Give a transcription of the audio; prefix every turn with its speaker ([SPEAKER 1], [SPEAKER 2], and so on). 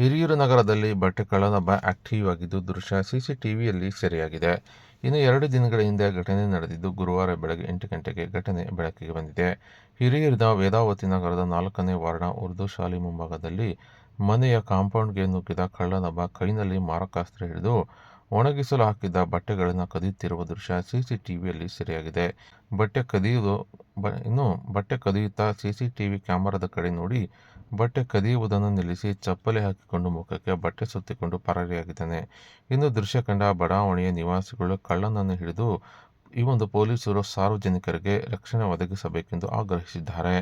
[SPEAKER 1] ಹಿರಿಯೂರು ನಗರದಲ್ಲಿ ಬಟ್ಟೆ ಕಳ್ಳನೊಬ್ಬ ಆಕ್ಟಿವ್ ಆಗಿದ್ದು ದೃಶ್ಯ ಸಿಸಿಟಿವಿಯಲ್ಲಿ ಸೆರೆಯಾಗಿದೆ. ಇನ್ನು ಎರಡು ದಿನಗಳ ಹಿಂದೆ ಘಟನೆ ನಡೆದಿದ್ದು ಗುರುವಾರ ಬೆಳಗ್ಗೆ ಎಂಟು ಗಂಟೆಗೆ ಘಟನೆ ಬೆಳಕಿಗೆ ಬಂದಿದೆ. ಹಿರಿಯೂರಿನ ವೇದಾವತಿ ನಗರದ ನಾಲ್ಕನೇ ವಾರ್ಡ್ನ ಉರ್ದು ಶಾಲೆ ಮುಂಭಾಗದಲ್ಲಿ ಮನೆಯ ಕಾಂಪೌಂಡ್ಗೆ ನುಗ್ಗಿದ ಕಳ್ಳನೊಬ್ಬ ಕೈನಲ್ಲಿ ಮಾರಕಾಸ್ತ್ರ ಹಿಡಿದು ಒಣಗಿಸಲು ಹಾಕಿದ್ದ ಬಟ್ಟೆಗಳನ್ನು ಕದಿಯುತ್ತಿರುವ ದೃಶ್ಯ ಸಿಸಿಟಿವಿಯಲ್ಲಿ ಸೆರೆಯಾಗಿದೆ. ಬಟ್ಟೆ ಕದಿಯುವುದು ಬ, ಇನ್ನು ಬಟ್ಟೆ ಕದಿಯುತ್ತಾ ಸಿಸಿಟಿವಿ ಕ್ಯಾಮೆರಾದ ಕಡೆ ನೋಡಿ, ಬಟ್ಟೆ ಕದಿಯುವುದನ್ನು ನಿಲ್ಲಿಸಿ ಚಪ್ಪಲಿ ಹಾಕಿಕೊಂಡು ಮುಖಕ್ಕೆ ಬಟ್ಟೆ ಸುತ್ತಿಕೊಂಡು ಪರಾರಿಯಾಗಿದ್ದಾನೆ. ಇನ್ನು ದೃಶ್ಯ ಕಂಡ ಬಡಾವಣೆಯ ನಿವಾಸಿಗಳು ಕಳ್ಳನನ್ನು ಹಿಡಿದು ಈ ಒಂದು ಪೊಲೀಸರು ಸಾರ್ವಜನಿಕರಿಗೆ ರಕ್ಷಣೆ ಒದಗಿಸಬೇಕೆಂದು ಆಗ್ರಹಿಸಿದ್ದಾರೆ.